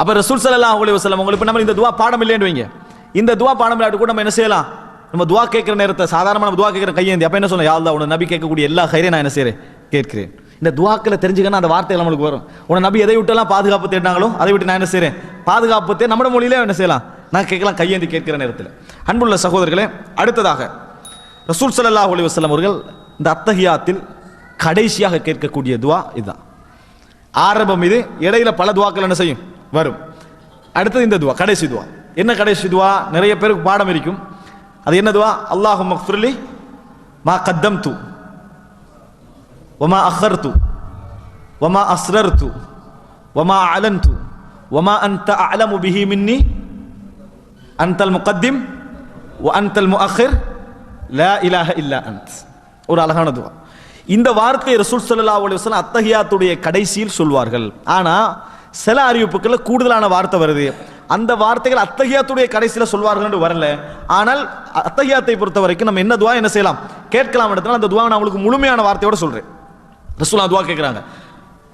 அப்ப ரசூல் சல்லா அலி வசலம் உங்களுக்கு நம்ம இந்த துவா பாடம் இல்லைன்னு வைங்க. இந்த துவா பாடம் இல்லாட்டு கூட நம்ம என்ன செய்யலாம்? நம்ம துவா கேட்கிற நேரத்தை சாதாரணமாக நம்ம துவா கேட்கிற கையேந்தி. அப்ப என்ன சொல்லலாம் யா அல்லாஹ் உன நபி கேட்கக்கூடிய எல்லா கைரையும் நான் என்ன செய்கிறேன் கேட்கிறேன். இந்த துவாக்களை தெரிஞ்சுக்கணும் அந்த வார்த்தைகள் நம்மளுக்கு வரும். உன நபி எதை விட்டெல்லாம் பாதுகாப்பு தேடினாங்களோ அதை விட்டு நான் என்ன செய்கிறேன் பாதுகாப்பு தே நம்ம மொழியிலே என்ன செய்யலாம்? நான் கேட்கலாம் கையேந்தி கேட்கிற நேரத்தில். அன்புள்ள சகோதரர்களே அடுத்ததாக ரசூல் சல்லா அலி வஸல்லம் அவர்கள் இந்த அத்தகையாத்தில் கடைசியாக கேட்கக்கூடிய துவா இதுதான். ஆரம்பம் இது இடையில பல துவாக்கள் என்ன செய்யும்? வரும். அடுத்தது இந்த துவா கடைசி துவா. என்ன கடைசி துவா? நிறைய பேருக்கு பாடம் இருக்கும். அது என்ன துவா? அல்லாஹு மக்ஃபுர்லி மா கத்தம் து வமா அஹர் து வமா அஸ்ரர் து வமா அலன் து வமா அந்த அலமு பிஹி மின்னி. அந்தல் முகத்திம். அந்தல் மு அஹர் லா இலாஹ இல்லா அன்த். ஒரு அழகான துவா. இந்த வார்த்தையை ரசூல் சல்லா அலைஹி வஸல்லம் அத்தஹியாத்துடைய கடைசியில் சொல்வார்கள். ஆனால் சில அறிவிப்புகளில் கூடுதலான வார்த்தை வருது. அந்த வார்த்தைகள் அத்தகையாத்துடைய கடைசியில் சொல்வார்கள் வரல. ஆனால் அத்தகையாத்தை பொறுத்த வரைக்கும் நம்ம என்ன துவா என்ன செய்யலாம்? கேட்கலாம் இடத்துல அந்த துவா நான் உங்களுக்கு முழுமையான வார்த்தையோட சொல்றேன். ரசூலா துவா கேட்குறாங்க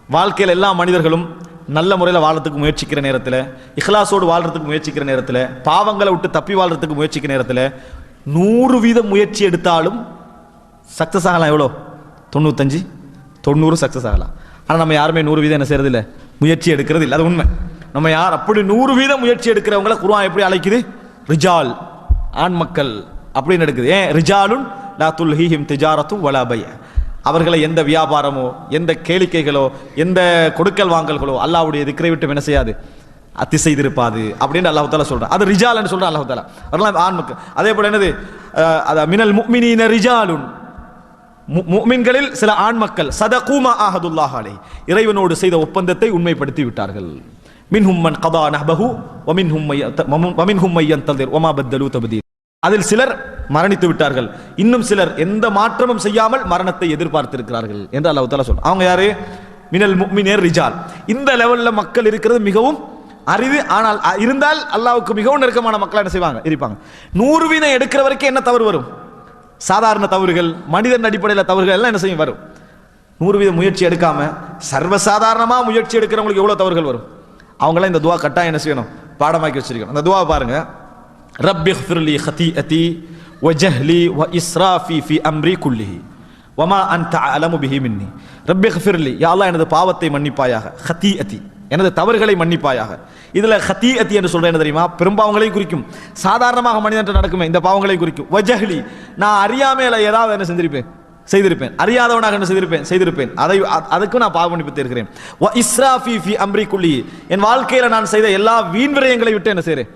வாழ்க்கையில் எல்லா மனிதர்களும் நல்ல முறையில் வாழறதுக்கு முயற்சிக்கிற நேரத்தில் இஹ்லாஸோடு வாழ்றதுக்கு முயற்சிக்கிற நேரத்தில் பாவங்களை விட்டு தப்பி வாழ்றதுக்கு முயற்சிக்கிற நேரத்தில் நூறு வீதம் முயற்சி எடுத்தாலும் சக்ஸஸ் ஆகலாம். எவ்வளோ? தொண்ணூத்தஞ்சு? தொண்ணூறு சக்ஸஸ் ஆகலாம். ஆனால் நம்ம யாருமே நூறு வீதம் என்ன செய்யறதில்லை? முயற்சி எடுக்கிறது இல்லை. அது உண்மை. நம்ம யார் அப்படி நூறு வீதம் முயற்சி எடுக்கிறவங்கள குருவான் எப்படி அழைக்குது? ரிஜால் ஆண் மக்கள் அப்படின்னு எடுக்குது. ஏன்? ரிஜாலுன் லா துல்ஹீஹிம் திஜாரத்தும் வலாபய அவர்களை எந்த வியாபாரமோ எந்த கேளிக்கைகளோ எந்த கொடுக்கல் வாங்கல்களோ அல்லாவுடைய திக்கரை விட்டு என்ன செய்யாது? அத்தி செய்திருப்பாது அப்படின்னு அல்லாஹ் தாலா சொல்றான். அது ரிஜால்னு சொல்கிறான் அல்லாஹ் தாலா அதெல்லாம் ஆண் மக்கள் அதே போல் என்னது? அதை மினல் முக்மினின ரிஜாலுன். மு- சில ஆண் மக்கள் சதகூமா ஆஹதுல்லாஹ் அலை இறைவனோடு செய்த ஒப்பந்தத்தை உண்மைப்படுத்தி விட்டார்கள் மின் ஹும்மன் கதா நஹபஹு ஒமின் மை வமின்ஹும் ஹும்மையன் யந்ததிர் வமா பத்தலு தபதி அதில் சிலர் மரணித்து விட்டார்கள். இன்னும் சிலர் எந்த மாற்றமும் செய்யாமல் மரணத்தை எதிர்பார்த்திருக்கிறார்கள் என்று அல்லாஹ் தஆலா சொல்றான் அவங்க யாரு? மினல் முக்மினேர் ரிஜால். இந்த லெவலில் மக்கள் இருக்கிறது மிகவும் அரிது. ஆனால் இருந்தால் அல்லாவுக்கு மிகவும் நெருக்கமான மக்கள் என்ன செய்வாங்க? இருப்பாங்க. நூறு வீதம் எடுக்கிற வரைக்கும் என்ன தவறு வரும்? சாதாரண தவறுகள் மனிதன் அடிப்படையில் தவறுகள் எல்லாம் என்ன செய்யும்? வரும். நூறு வீத முயற்சி எடுக்காம சர்வசாதாரணமாக முயற்சி எடுக்கிறவங்களுக்கு எவ்வளோ தவறுகள் வரும்? அவங்களாம் இந்த துவா கட்டாயம் என்ன செய்யணும்? பாடமாக்கி வச்சிருக்கணும். அந்த துவா பாருங்க. ரப்பி ஃபிர்லி ஹதி அதி வ இஸ்ராஃபி ஃபி அம்ரி குல்லிஹி வமா அன் அலமு பிஹி மின்னி. ரப்பி ஃபிர்லி யா எனது பாவத்தை மன்னிப்பாயாக. ஹதி அதி எனது தவறுகளை மன்னிப்பாயாக. இதில் ஹத்தி அத்தி என்று சொல்கிறேன் தெரியுமா? பெரும்பாவங்களையும் குறிக்கும். சாதாரணமாக மனிதன் நடக்குமே இந்த பாவங்களை குறிக்கும். வஜஹலி நான் அறியாமையில் ஏதாவது என்ன செஞ்சிருப்பேன்? செய்திருப்பேன். அறியாதவனாக என்ன செய்திருப்பேன்? செய்திருப்பேன். அதை அதுக்கும் நான் பாவ மன்னிப்பு இஸ்ராஃபி ஃபி அம்ரி குல்லி என் வாழ்க்கையில் நான் செய்த எல்லா வீண் விரயங்களை விட்டு என்ன செய்கிறேன்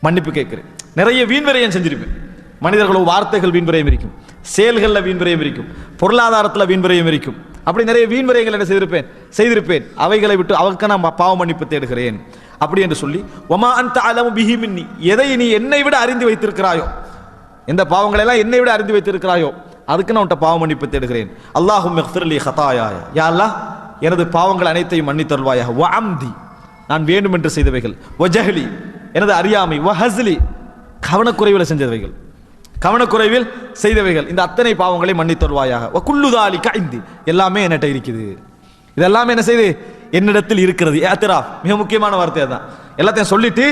மன்னிப்பு கேட்கிறேன். நிறைய வீண் விரயம் செஞ்சிருப்பேன். மனிதர்களோ வார்த்தைகள் வீண் விரயம் இருக்கும். செயல்களில் வீண் விரயம் இருக்கும். பொருளாதாரத்தில் வீண் விரயம் இருக்கும். அப்படி நிறைய வீண் விரயங்கள் என்ன செய்திருப்பேன்? செய்திருப்பேன். அவைகளை விட்டு அவருக்கு நான் பாவ மன்னிப்பு தேடுகிறேன். அப்படி என்று சொல்லி ஒமா அந்த அளவு பிஹிமின்னி எதை நீ என்னை விட அறிந்து வைத்திருக்கிறாயோ? எந்த பாவங்களை எல்லாம் என்னை விட அறிந்து வைத்திருக்கிறாயோ? அதுக்கு நான் உன்ட்ட பாவ மன்னிப்பு தேடுகிறேன். அல்லாஹும் மெஹ்தர்லி ஹதாயாய யா அல்லாஹ் எனது பாவங்கள் அனைத்தையும் மன்னித்தருள்வாயாக. வ அம்தி நான் வேண்டுமென்று செய்தவைகள். ஒஜஹலி ஜஹ்லி எனது அறியாமை. வஹஸ்லி. ஹஸ்லி கவனக்குறைவில் செஞ்சவைகள். கவனக்குறைவில் செய்தவைகள். இந்த அத்தனை பாவங்களை மன்னித்தருவாயாக. குள்ளுதாலி காய்ந்து எல்லாமே என்னட்ட இருக்குது. இதெல்லாமே என்ன செய்து? என்னிடத்தில் இருக்கிறது. ஏத்திரா மிக முக்கியமான வார்த்தை தான் எல்லாத்தையும் சொல்லிட்டு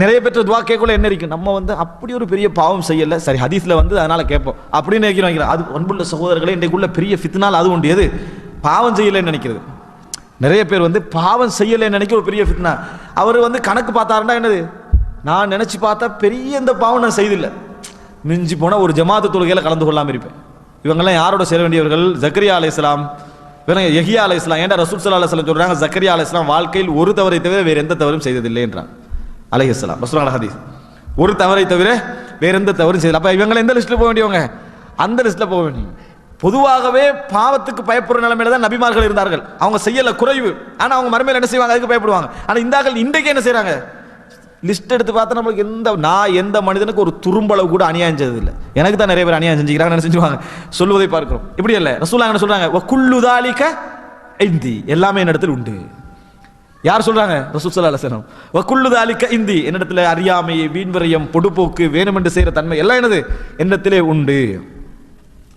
நிறைய பேர் துவா கேட்கல என்ன இருக்கு? நம்ம வந்து அப்படி ஒரு பெரிய பாவம் செய்யல. சரி ஹதீஸில் வந்து அதனால கேட்போம். அப்படின்னு நினைக்கிறோம் அது அன்புள்ள சகோதரர்களே இன்றைக்குள்ள பெரிய ஃபித்னால் அது உண்டு. எது? பாவம் செய்யலைன்னு நினைக்கிறது. நிறைய பேர் வந்து பாவம் செய்யலைன்னு நினைக்க ஒரு பெரிய ஃபித்னா. அவர் வந்து கணக்கு பார்த்தாருன்னா என்னது? நான் நினச்சி பார்த்தா பெரிய இந்த பாவம் நான் செய்தில்லை. மிஞ்சி போனால் ஒரு ஜமாத்து தொழுகையில் கலந்து கொள்ளாமல் இருப்பேன். இவங்கெல்லாம் யாரோட சேர வேண்டியவர்கள்? ஜக்கரியா இஸ்லாம் இவங்க யஹியா இஸ்லாம் ஏன்டா ரசூல் சல்லா அலைஹி சொல்கிறாங்க சொல்றாங்க ஜக்கரியா இஸ்லாம் வாழ்க்கையில் ஒரு தவறை தவிர வேறு எந்த தவறும் செய்ததில்லை என்றான் அலை இஸ்லாம் ரசூல் ஹதீஸ். ஒரு தவறை தவிர வேறு எந்த தவறும் செய்யல அப்போ இவங்களை எந்த லிஸ்ட்டில் போக வேண்டியவங்க? அந்த லிஸ்ட்டில் போக வேண்டிய பொதுவாகவே பாவத்துக்கு பயப்படுற நிலைமையில தான் நபிமார்கள் இருந்தார்கள். அவங்க செய்யல குறைவு. ஆனால் அவங்க மறுமையில் என்ன செய்வாங்க? அதுக்கு பயப்படுவாங்க. ஆனால் இந்த இன்றைக்கு என்ன செய்கிறாங்க லிஸ்ட் எடுத்து பார்த்தா நம்மளுக்கு எந்த நான் எந்த மனிதனுக்கு ஒரு துரும்பளவு கூட அநியாயம் செஞ்சதில்லை இல்லை எனக்கு தான் நிறைய பேர் அநியாயம் செஞ்சுக்கிறாங்க என்ன செஞ்சுவாங்க? சொல்லுவதை பார்க்கிறோம். இப்படி இல்லை ரசூலா என்ன சொல்கிறாங்க "வ இந்தி. எல்லாமே என்னிடத்தில் உண்டு. யார் சொல்றாங்க? ரசூல் சல்லா அலசனம் வஸல்லம். "வ குல்லு இந்தி. என்னிடத்தில் அறியாமை வீண்வரையம் பொடுப்போக்கு வேணுமென்று செய்கிற தன்மை எல்லாம் என்னது? என்னிடத்திலே உண்டு.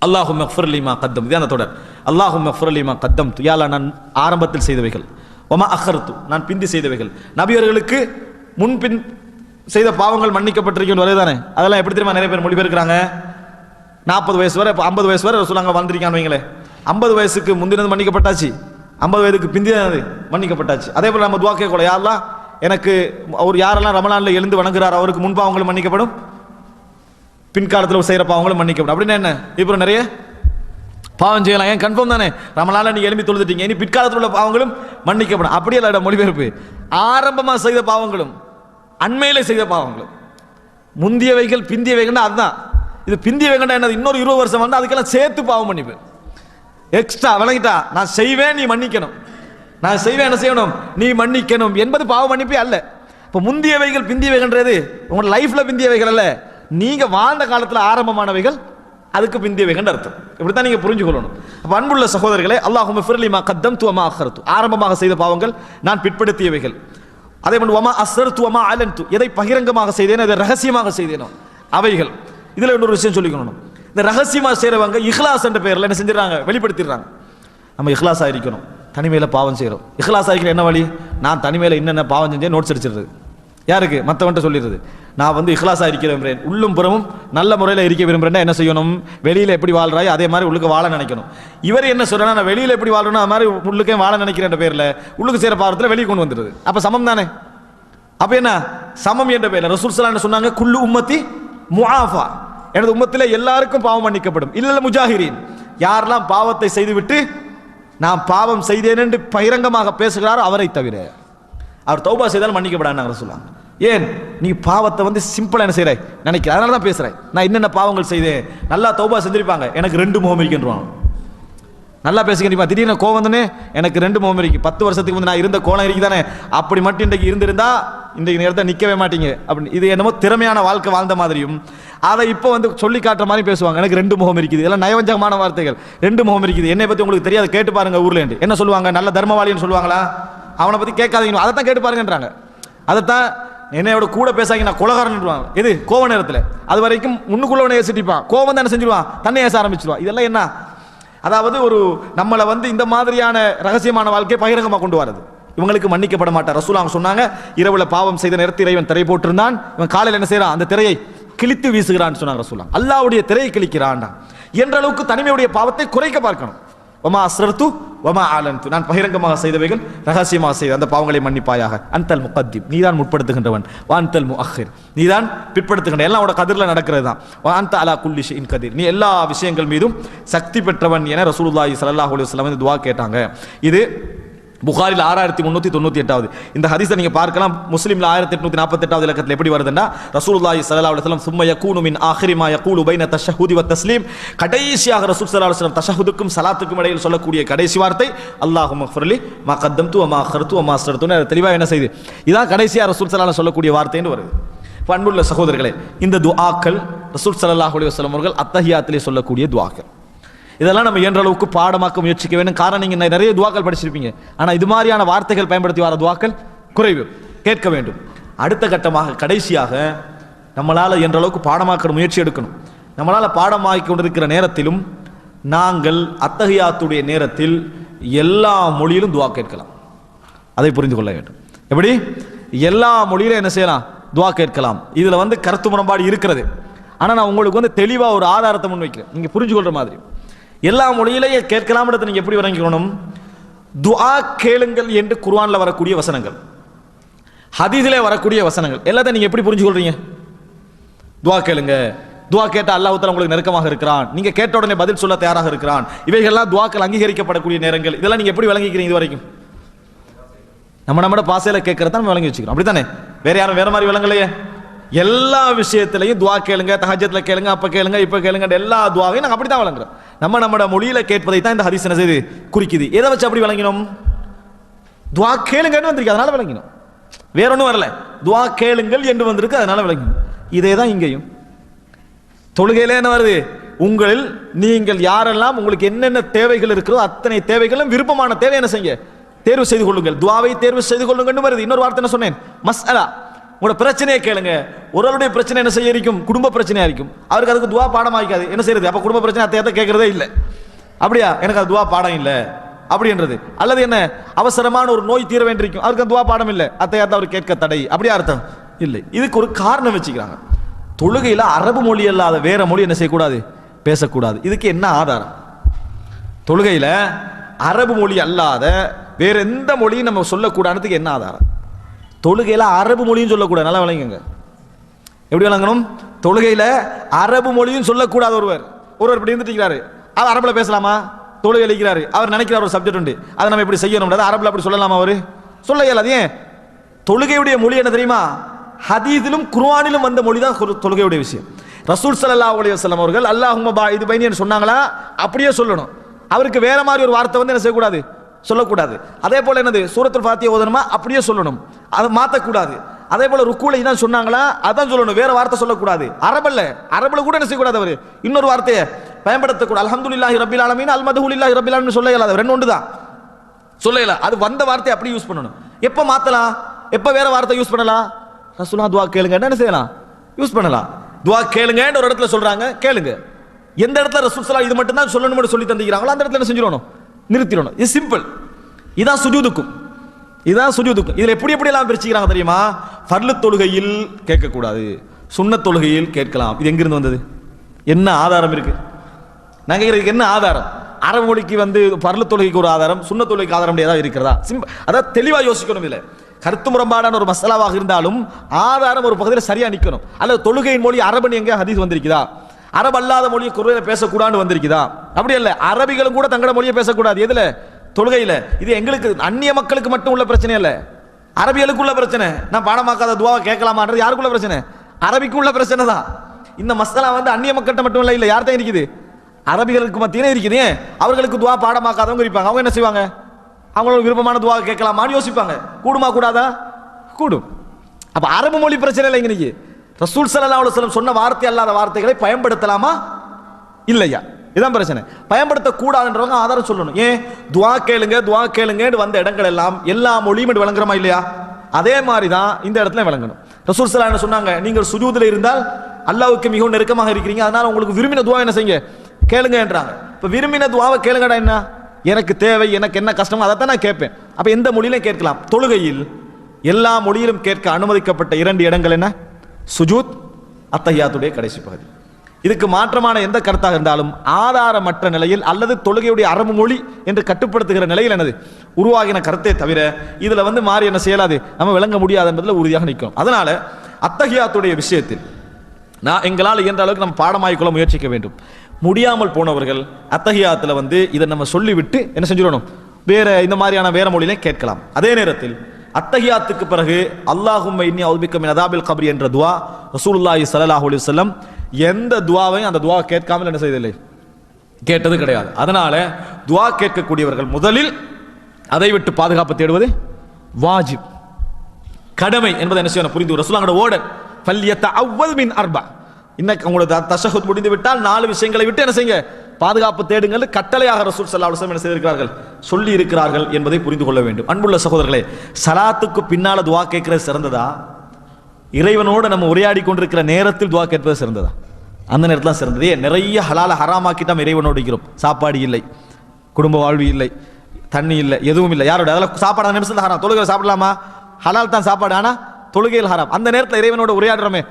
அல்லாஹும் மஃபர்லிமா கத்தம் இதான் அந்த தொடர். அல்லாஹும் மஃபர்லிமா கத்தம் யாலா நான் ஆரம்பத்தில் செய்தவைகள். ஒமா அஹர்த்து. நான் பிந்தி செய்தவைகள். நபியர்களுக்கு முன்பின் செய்த பாவங்கள் மன்னிக்கப்பட்டிருக்கும் வருதானே அதெல்லாம் எப்படி தெரியுமா நிறைய பேர் மொழிபெயர்க்கிறாங்க நாற்பது வயசு வரை இப்போ ஐம்பது வயசு வரை சொல்லாங்க வந்திருக்கான்னு வைங்களேன் ஐம்பது வயசுக்கு முந்தினது மன்னிக்கப்பட்டாச்சு. ஐம்பது வயதுக்கு பிந்தினது மன்னிக்கப்பட்டாச்சு. அதே போல் நம்ம துவாக்கே கூட யாரெல்லாம் எனக்கு அவர் யாரெல்லாம் ரமலானில் எழுந்து வணங்குறார் அவருக்கு முன்பாவங்களும் மன்னிக்கப்படும். பின்காலத்தில் செய்கிற பாவங்களும் மன்னிக்கப்படும். அப்படின்னு என்ன? இப்போ நிறைய பாவம் செய்யலாம். ஏன்? கன்ஃபார்ம் தானே? ரமலால நீங்கள் எழுப்பி தொழுதுட்டீங்க. இனி பிற்காலத்தில் உள்ள பாவங்களும் மன்னிக்கப்படும். அப்படியே இல்லை மொழிபெயர்ப்பு. ஆரம்பமாக செய்த பாவங்களும் அண்மையில் செய்த பாவங்கள். முந்தியவைகள் பிந்தியவைகள் அதுதான். இது பிந்தியவைகள் என்னது? இன்னொரு இருபது வருஷம் வந்து அதுக்கெல்லாம் சேர்த்து பாவம் மன்னிப்பு எக்ஸ்ட்ரா விளங்கிட்டா நான் செய்வேன் நீ மன்னிக்கணும். நான் செய்வேன் என்ன செய்யணும்? நீ மன்னிக்கணும் என்பது பாவ மன்னிப்பே அல்ல. இப்போ முந்தியவைகள் பிந்தியவைகள்ன்றது உங்களோட லைஃப்பில் பிந்தியவைகள் அல்ல. நீங்கள் வாழ்ந்த காலத்தில் ஆரம்பமானவைகள் அதுக்கு பிந்தியவைகள் அர்த்தம். இப்படித்தான் நீங்கள் புரிஞ்சு கொள்ளணும் அப்போ அன்புள்ள சகோதரர்களே அல்லாஹும் ஃபிர்லிமா கத்தம் துவமா அஹர்த்து. ஆரம்பமாக செய்த பாவங்கள் நான் பிற்படுத்தியவைகள். அதே போன்று வமா அசர் துவமா அலன்து. எதை பகிரங்கமாக செய்தேனோ எதை ரகசியமாக செய்தேனோ அவைகள். இதில் இன்னொரு விஷயம் சொல்லிக்கணும் இந்த ரகசியமாக செய்கிறவங்க இஹ்லாஸ் என்ற பேரில் என்ன செஞ்சிடறாங்க? வெளிப்படுத்திடுறாங்க. நம்ம இஹ்லாஸ் ஆகிருக்கணும் தனிமையில் பாவம் செய்கிறோம் இஹ்லாஸ் ஆகிக்கிற என்ன வழி? நான் தனிமையில் என்னென்ன பாவம் செஞ்சேன்? நோட்ஸ் அடிச்சிடுறது. யாருக்கு? மற்றவன்ட்ட சொல்லிடுறது. நான் வந்து இஹ்லாஸாக இருக்க விரும்புகிறேன் உள்ளும் புறமும் நல்ல முறையில் இருக்க விரும்புகிறேன்னா என்ன செய்யணும்? வெளியில் எப்படி வாழ்றாய் அதே மாதிரி உள்ளுக்கு வாழ நினைக்கணும். இவர் என்ன சொல்கிறேன்னா நான் வெளியில் எப்படி வாழணும் அது மாதிரி உள்ளுக்கே வாழ நினைக்கிறேன் பேரில் உள்ளுக்கு சேர பாரத்தில் வெளியே கொண்டு வந்துடுது. அப்போ சமம் தானே? அப்போ என்ன? சமம் என்ற பேரில். ரசூல் ஸல்லல்லாஹு சொன்னாங்க குள்ளு உம்மத்தி முஆஃபா. எனது உம்மத்தில் எல்லாருக்கும் பாவம் மன்னிக்கப்படும். இல்லை முஜாஹிரீன். யாரெல்லாம் பாவத்தை செய்துவிட்டு நான் பாவம் செய்தேன் என்று பகிரங்கமாக பேசுகிறாரோ அவரை தவிர. அவர் தௌபா செய்தாலும் மன்னிக்கப்படான்னு சொல்லுவாங்க. ஏன்? நீ பாவத்தை வந்து சிம்பிளாக என்ன செய்யற நினைக்கிற. அதனால தான் பேசுகிறேன் நான் என்னென்ன பாவங்கள் செய்தேன்? நல்லா தௌபா செஞ்சிருப்பாங்க. எனக்கு ரெண்டு முகம் இருக்கின்றான் நல்லா பேசிக்கிறீங்க திடீர்னு கோவம் வந்தனே எனக்கு ரெண்டு முகம் இருக்கு. பத்து வருஷத்துக்கு முந்தி நான் இருந்த கோலம் இருக்கு தானே? அப்படி மட்டும் இன்றைக்கு இருந்திருந்தா இன்றைக்கு நேரத்தை நிற்கவே மாட்டீங்க. அப்படின்னு இது என்னமோ திறமையான வாழ்க்கை வாழ்ந்த மாதிரியும். அதை இப்போ வந்து சொல்லி காட்டுற மாதிரி பேசுவாங்க. எனக்கு ரெண்டு முகம் இருக்குது. இதெல்லாம் நயவஞ்சகமான வார்த்தைகள். ரெண்டு முகம் இருக்குது. என்னை பற்றி உங்களுக்கு தெரியாது. கேட்டு பாருங்க ஊர்லேருந்து என்ன சொல்லுவாங்க? நல்ல தர்மவாளின்னு சொல்லுவாங்களா? அவனை பற்றி கேட்காதீங்க. அதை தான் கேட்டு பாருங்கன்றாங்க. அதைத்தான் என்னையோட கூட பேசாங்க நான் குலகாரன்றாங்க எது? கோவ நேரத்தில். அது வரைக்கும் முன்னுக்குள்ளவனை ஏசிட்டிப்பான் கோவம் தான் என்ன செஞ்சிருவான்? தன்னை ஏச ஆரம்பிச்சிருவான். இதெல்லாம் என்ன? அதாவது ஒரு நம்மளை வந்து இந்த மாதிரியான ரகசியமான வாழ்க்கையை பகிரங்கமாக கொண்டு வரது இவங்களுக்கு மன்னிக்கப்பட மாட்டார். ரசூலாங்க சொன்னாங்க இரவுல பாவம் செய்த நேரத்தில் இறைவன் திரை போட்டிருந்தான். இவன் காலையில் என்ன செய்யறான் அந்த திரையை கிழித்து வீசுகிறான்னு சொன்னாங்க ரசூலாங்க அல்லாவுடைய திரையை கிழிக்கிறான்டா. என்ற அளவுக்கு தனிமையுடைய பாவத்தை குறைக்க பார்க்கணும். ஒமா அஸ்ரத்து ஒமா ஆலன்து நான் பகிரங்கமாக செய்தவைகள் ரகசியமாக செய்த அந்த பாவங்களை மன்னிப்பாயாக. அன்தல் முகத்தீப். நீதான் முற்படுத்துகின்றவன். வான்தல் முஅஹிர். நீதான் பிற்படுத்துகின்ற. எல்லாம் உட கதிரில் நடக்கிறது தான் வான்த அலா குல்லிஷ் இன் கதிர். நீ எல்லா விஷயங்கள் மீதும் சக்தி பெற்றவன் என ரசூலுல்லாஹி சல்லாஹ் அலைஹி வஸல்லம் இந்த கேட்டாங்க. இது புகாரில் ஆறாயிரத்தி முந்நூற்றி தொண்ணூற்றி எட்டாவது. இந்த ஹதீஸை நீங்கள் பார்க்கலாம். முஸ்லீமில் ஆயிரத்தி எட்நூற்றி நாற்பத்தெட்டாவது இலக்கத்தில் எப்படி வருதுன்னா ரசூல்லாய் ஸல்லல்லாஹு அலுவலம் வஸல்லம் சும்ம யகூனு மின் ஆஹிரி பைன தஷஹூதி வ தஸ்லீம். கடைசியாக ரசூல் ஸல்லல்லாஹு அலுவலம் தஷஹுதுக்கும் சலாத்துக்கும் இடையில் சொல்லக்கூடிய கடைசி வார்த்தை அல்லாஹு மஃபர்லி மா கத்தம்து வ மா அஹர்து வ மா தெளிவாக என்ன செய்யுது இதான் கடைசியாக ரசூல் ஸல்லல்லாஹு சொல்லக்கூடிய வார்த்தைன்னு வருது. பண்புள்ள சகோதரர்களே இந்த துஆக்கள் ரசூல் சல்லாஹ் அலைஹி வஸல்லம் அவர்கள் அத்தஹியாத்திலே சொல்லக்கூடிய துவாக்கள் இதெல்லாம் நம்ம இயன்ற அளவுக்கு பாடமாக்க முயற்சிக்க வேண்டும். காரணம் நீங்கள் நிறைய துவாக்கள் படிச்சிருப்பீங்க. ஆனால் இது மாதிரியான வார்த்தைகள் பயன்படுத்தி வர துவாக்கள் குறைவு. கேட்க வேண்டும். அடுத்த கட்டமாக கடைசியாக நம்மளால் என்ற அளவுக்கு பாடமாக்கிற முயற்சி எடுக்கணும். நம்மளால் பாடமாக்கி கொண்டிருக்கிற நேரத்திலும் நாங்கள் அத்தகையாத்துடைய நேரத்தில் எல்லா மொழியிலும் துவா கேட்கலாம். அதை புரிந்து கொள்ள வேண்டும். எப்படி? எல்லா மொழியிலும் என்ன செய்யலாம்? துவா கேட்கலாம். இதில் வந்து கருத்து முரண்பாடு இருக்கிறது. ஆனால் நான் உங்களுக்கு வந்து தெளிவாக ஒரு ஆதாரத்தை முன்வைக்கிறேன். நீங்கள் புரிஞ்சு கொள்கிற மாதிரி. எல்லா மொழியிலேயே கேட்கலாமன்றது நீங்கள் எப்படி விளங்கிக்கணும் துஆ கேளுங்கள் என்று குர்வானில் வரக்கூடிய வசனங்கள். ஹதீஸிலே வரக்கூடிய வசனங்கள். எல்லாத்தையும் நீங்கள் எப்படி புரிஞ்சுக்கொள்றீங்க? துவா கேளுங்க. துவா கேட்ட அல்லாஹ் உங்களுக்கு நெருக்கமாக இருக்கிறான். நீங்கள் கேட்ட உடனே பதில் சொல்ல தயாராக இருக்கிறான். இவைகள்லாம் துவாக்கள் அங்கீகரிக்கப்படக்கூடிய நேரங்கள். இதெல்லாம் நீங்கள் எப்படி விளங்கிக்கிறீங்க இது வரைக்கும்? நம்ம நம்ம பாசையில் கேட்கறத நம்ம விளங்கி வச்சுக்கிறோம். அப்படித்தானே? வேற யாரும் வேற மாதிரி விளங்கலையே? எல்லா விஷயத்திலையும் துவா கேளுங்க தகஜத்தில் கேளுங்க அப்போ கேளுங்க இப்போ கேளுங்க எல்லா துவாவையும் நாங்கள் அப்படி தான் வழங்குறோம் நம்ம நம்மட மொழியில கேட்பதை தான் இந்த ஹதீஸ் என்ன செய்து? குறிக்குது. எதை வச்சு அப்படி விளங்கினோம்? துவா கேளுங்கன்னு வந்திருக்கு அதனால விளங்கினோம். வேற ஒன்றும் வரல. துவா கேளுங்கள் என்று வந்திருக்கு அதனால விளங்கினோம். இதே தான் இங்கேயும். தொழுகையில என்ன வருது? உங்களில் நீங்கள் யாரெல்லாம் உங்களுக்கு என்னென்ன தேவைகள் இருக்கிறதோ அத்தனை தேவைகளும் விருப்பமான தேவை என்ன செய்ய தேர்வு செய்து கொள்ளுங்கள். துவாவை தேர்வு செய்து கொள்ளுங்கன்னு வருது. இன்னொரு வார்த்தை என்ன சொன்னேன்? மஸ்அலா. உங்களோட பிரச்சனையை கேளுங்க. ஒருவருடைய பிரச்சனை என்ன செய்ய இருக்கும் குடும்ப பிரச்சனையா இருக்கும். அவருக்கு அதுக்கு துவா பாடம் ஆகிக்காது என்ன செய்யறது? அப்ப குடும்ப பிரச்சனை அத்தையத்தை கேட்கறதே இல்லை. அப்படியா? எனக்கு அது துவா பாடம் இல்லை. அப்படின்றது. அல்லது என்ன? அவசரமான ஒரு நோய் தீர வேண்டியிருக்கும். அவருக்கு துவா பாடம் இல்லை. அத்தையாத்த அவர் கேட்க தடை. அப்படியா அர்த்தம்? இல்லை. இதுக்கு ஒரு காரணம் வச்சுக்கிறாங்க. தொழுகையில் அரபு மொழி அல்லாத வேற மொழி என்ன செய்யக்கூடாது? பேசக்கூடாது. இதுக்கு என்ன ஆதாரம்? தொழுகையில் அரபு மொழி அல்லாத வேற எந்த மொழியும் நம்ம சொல்லக்கூடாதுக்கு என்ன ஆதாரம்? தொழுகையில் அரபு மொழியும் சொல்லக்கூடாது. நல்லா விளங்குங்க. எப்படி விளங்கணும்? தொழுகையில் அரபு மொழியும் சொல்லக்கூடாது ஒருவர். ஒருவர் இப்படி இருந்துட்டு அவர் அரபில் பேசலாமா? தொழுகை அளிக்கிறாரு அவர் நினைக்கிறார் ஒரு சப்ஜெக்ட் உண்டு. அதை நம்ம இப்படி செய்யணும்? அரபில் அப்படி சொல்லலாமா அவர்? சொல்ல இயலாது ஏன்? தொழுகையுடைய மொழி என்ன தெரியுமா? ஹதீதிலும் குர்வானிலும் வந்த மொழி தான் தொழுகையுடைய விஷயம். ரசூல் சல்லா அலைஹி வஸல்லம் அவர்கள் அல்லாஹ் இது இது பைனின்னு சொன்னாங்களா? அப்படியே சொல்லணும். அவருக்கு வேற மாதிரி ஒரு வார்த்தை வந்து என்ன செய்யக்கூடாது? சொல்லக்கூடாது. அதே போல் என்னது? சூரத்தில் பாத்திய ஓதணுமா? அப்படியே சொல்லணும். அதை மாற்றக்கூடாது அதே போல் ருக்குல இதான் சொன்னாங்களா? அதான் சொல்லணும். வேற வார்த்தை சொல்லக்கூடாது. அரபல்ல அரபில் கூட என்ன செய்யக்கூடாது அவர்? இன்னொரு வார்த்தையை பயன்படுத்தக்கூடாது. அல்ஹம்துலில்லாஹி ரபில் ஆலமீன் அல் மதுஹுலில்லாஹி ரப்பில் ஆலமீன் சொல்ல இயலாது. ரெண்டு ஒன்று தான். சொல்லல அது வந்த வார்த்தையை அப்படி யூஸ் பண்ணணும். எப்போ மாற்றலாம் எப்போ வேற வார்த்தை யூஸ் பண்ணலாம்? ரசூலா துவா கேளுங்க. என்ன செய்யலாம்? யூஸ் பண்ணலாம். துவா கேளுங்கன்னு ஒரு இடத்துல சொல்கிறாங்க கேளுங்க. எந்த இடத்துல ரசூல் இது மட்டும் தான் சொல்லணும்னு சொல்லி தந்திக்கிறாங்களோ அந்த இடத்துல என்ன செஞ்சிடணும்? நிறுத்திடணும். இது சிம்பிள் இதான் சுஜூதுக்கும். இதான் சுஜூதுக்கும். இதில் எப்படி எப்படி எல்லாம் பிரிச்சுக்கிறாங்க தெரியுமா? ஃபர்லு தொழுகையில் கேட்கக்கூடாது. சுண்ண தொழுகையில் கேட்கலாம். இது எங்கிருந்து வந்தது? என்ன ஆதாரம் இருக்கு? நான் கேட்குறதுக்கு என்ன ஆதாரம்? அரபு மொழிக்கு வந்து பரல தொழுகைக்கு ஒரு ஆதாரம் சுண்ண தொழுகைக்கு ஆதாரம் ஏதாவது இருக்கிறதா? சிம்பிள் அதாவது தெளிவாக யோசிக்கணும் இதில். கருத்து முரம்பாடான ஒரு மசாலாவாக இருந்தாலும் ஆதாரம் ஒரு பகுதியில் சரியாக நிற்கணும் அல்லது தொழுகையின் மொழி அரபன் எங்கே ஹதீஸ் வந்திருக்குதா? அரபு அல்லாத மொழியை குறையில் பேசக்கூடாதுன்னு வந்திருக்குதா? அப்படி இல்லை அரபிகளும் கூட தங்களோட மொழியை பேசக்கூடாது. எதில்? தொழுகையில். இது எங்களுக்கு அந்நிய மக்களுக்கு மட்டும் உள்ள பிரச்சனை இல்லை. அரபிகளுக்குள்ள பிரச்சனை. நான் பாடமாக்காத துவாவை கேட்கலாமான்றது யாருக்குள்ள பிரச்சனை? அரபிக்குள்ள பிரச்சனை தான். இந்த மசாலா வந்து அந்நிய மக்கள்கிட்ட மட்டும் இல்லை இல்லை யார்கிட்ட இருக்குது? அரபிகளுக்கு மத்தியிலே இருக்குது. ஏன்? அவர்களுக்கு துவா பாடமாக்காதவங்க இருப்பாங்க. அவங்க என்ன செய்வாங்க? அவங்களோட விருப்பமான துவா கேட்கலாமான்னு யோசிப்பாங்க. கூடுமா கூடாதா? கூடும். அப்போ அரபு மொழி பிரச்சனை இல்லை இன்னைக்கு. ரசூல் சல்லா அலுவலம் சொன்ன வார்த்தை அல்லாத வார்த்தைகளை பயன்படுத்தலாமா? இல்லையா? இதான் பிரச்சனை. பயன்படுத்தக்கூடாதுன்றவங்க ஆதாரம் சொல்லணும். ஏன்? துவா கேளுங்க துவா கேளுங்கன்னு வந்த இடங்கள் எல்லாம் எல்லா மொழியும் இப்படி விளங்குறமா இல்லையா? அதே மாதிரி தான் இந்த இடத்துல விளங்கணும். ரசூல் சலா என்ன சொன்னாங்க நீங்கள் சுஜூதில் இருந்தால் அல்லாவுக்கு மிகவும் நெருக்கமாக இருக்கிறீங்க. அதனால உங்களுக்கு விரும்பின துவா என்ன செய்யுங்க? கேளுங்கன்றாங்க. இப்போ விரும்பின துவாவை கேளுங்கடா என்ன? எனக்கு தேவை எனக்கு என்ன கஷ்டமோ அதை தான் நான் கேட்பேன். அப்போ எந்த மொழியிலும் கேட்கலாம். தொழுகையில் எல்லா மொழியிலும் கேட்க அனுமதிக்கப்பட்ட இரண்டு இடங்கள் என்ன? சுஜூத் அத்தஹியாத்துடைய கடைசி பகுதி. இதுக்கு மாற்றமான எந்த கருத்தாக இருந்தாலும் ஆதாரமற்ற நிலையில் அல்லது தொழுகையுடைய அரபு மொழி என்று கட்டுப்படுத்துகிற நிலையில் என்னது? உருவாகின கருத்தை தவிர இதில் வந்து மாறி என்ன செய்யலாது? நம்ம விளங்க முடியாது என்பதில் உறுதியாக நிற்கும். அதனால அத்தஹியாத்துடைய விஷயத்தில் நான் எங்களால் இயன்ற அளவுக்கு நம்ம பாடமாய்க்கொள்ள முயற்சிக்க வேண்டும். முடியாமல் போனவர்கள் அத்தகையாத்தில் வந்து இதை நம்ம சொல்லிவிட்டு என்ன செஞ்சிடணும்? வேற இந்த மாதிரியான வேற மொழியிலே கேட்கலாம். அதே நேரத்தில் அத்தஹியாத்துக்கு பிறகு அல்லாஹும் இன்னி அவுபிக்க அதாபில் கப்ரி என்ற துவா ரசூல்லாஹி சல்லாஹ் அலைஹி வஸல்லம் எந்த துவாவையும் அந்த துவா கேட்காமல் என்ன செய்ததில்லை கேட்டது கிடையாது. அதனால துவா கேட்கக்கூடியவர்கள் முதலில் அதை விட்டு பாதுகாப்பு தேடுவது வாஜிப். கடமை என்பதை என்ன செய்யணும்? புரிந்து ரசூலாங்கட ஓடர் ஃபல்யத்த அவ்வல் மின் அர்பா. இன்னைக்கு உங்களோட தஷஹுத் முடிந்து விட்டால் நாலு விஷயங்களை விட்டு என்ன செய்யுங்க? பாதுகாப்பு தேடுங்கள். கட்டளையாக ரசூல் சல்லா அலுவலம் என்ன செய்திருக்கிறார்கள்? சொல்லி இருக்கிறார்கள் என்பதை புரிந்து கொள்ள வேண்டும். அன்புள்ள சகோதரர்களே சலாத்துக்கு பின்னால துவா கேட்கிறது சிறந்ததா? இறைவனோடு நம்ம உரையாடி கொண்டிருக்கிற நேரத்தில் துவா கேட்பது சிறந்ததா? அந்த நேரத்தில் சிறந்தது. ஏன் நிறைய ஹலால ஹராமாக்கி நம்ம இறைவனோடு இருக்கிறோம். சாப்பாடு இல்லை குடும்ப வாழ்வு இல்லை தண்ணி இல்லை எதுவும் இல்லை. யாரோட? அதெல்லாம் சாப்பாடு அந்த நிமிஷத்தில் ஹராம். தொழுகை சாப்பிடலாமா? ஹலால் தான் சாப்பாடு. ஆனால் தொழுகையில் ஹராம். அந்த நேரத்தில் இறைவனோட உரையாடுறோமே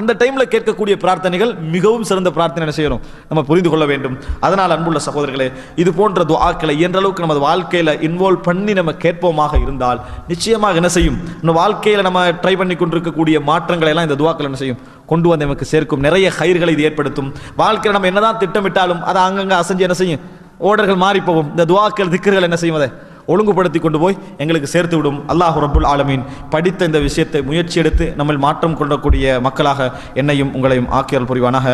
அந்த டைமில் கேட்கக்கூடிய பிரார்த்தனைகள் மிகவும் சிறந்த பிரார்த்தனை என்ன செய்யணும்? நம்ம புரிந்து கொள்ள வேண்டும். அதனால் அன்புள்ள சகோதரர்களே இது போன்ற துவாக்களை என்றளவுக்கு அளவுக்கு நமது வாழ்க்கையில் இன்வால்வ் பண்ணி நம்ம கேட்போமாக இருந்தால் நிச்சயமாக என்ன செய்யும்? நம்ம வாழ்க்கையில் நம்ம ட்ரை பண்ணி கொண்டிருக்கக்கூடிய மாற்றங்களை எல்லாம் இந்த துவாக்கள் என்ன செய்யும்? கொண்டு வந்து நமக்கு சேர்க்கும். நிறைய கயிர்களை இது ஏற்படுத்தும். வாழ்க்கையில் நம்ம என்னதான் திட்டமிட்டாலும் அதை அங்கங்கே அசைஞ்சு என்ன செய்யும்? ஓடர்கள் மாறி போகும் இந்த துவாக்கள் திக்கர்கள் என்ன செய்யும் அதை? ஒழுங்குபடுத்தி கொண்டு போய் எங்களுக்கு சேர்த்து விடும். அல்லாஹ் ரபுல் ஆலமீன் படித்த இந்த விஷயத்தை முயற்சி எடுத்து நம்ம மாற்றம் கொள்ளக்கூடிய மக்களாக என்னையும் உங்களையும் ஆக்கியல் புரிவானாக.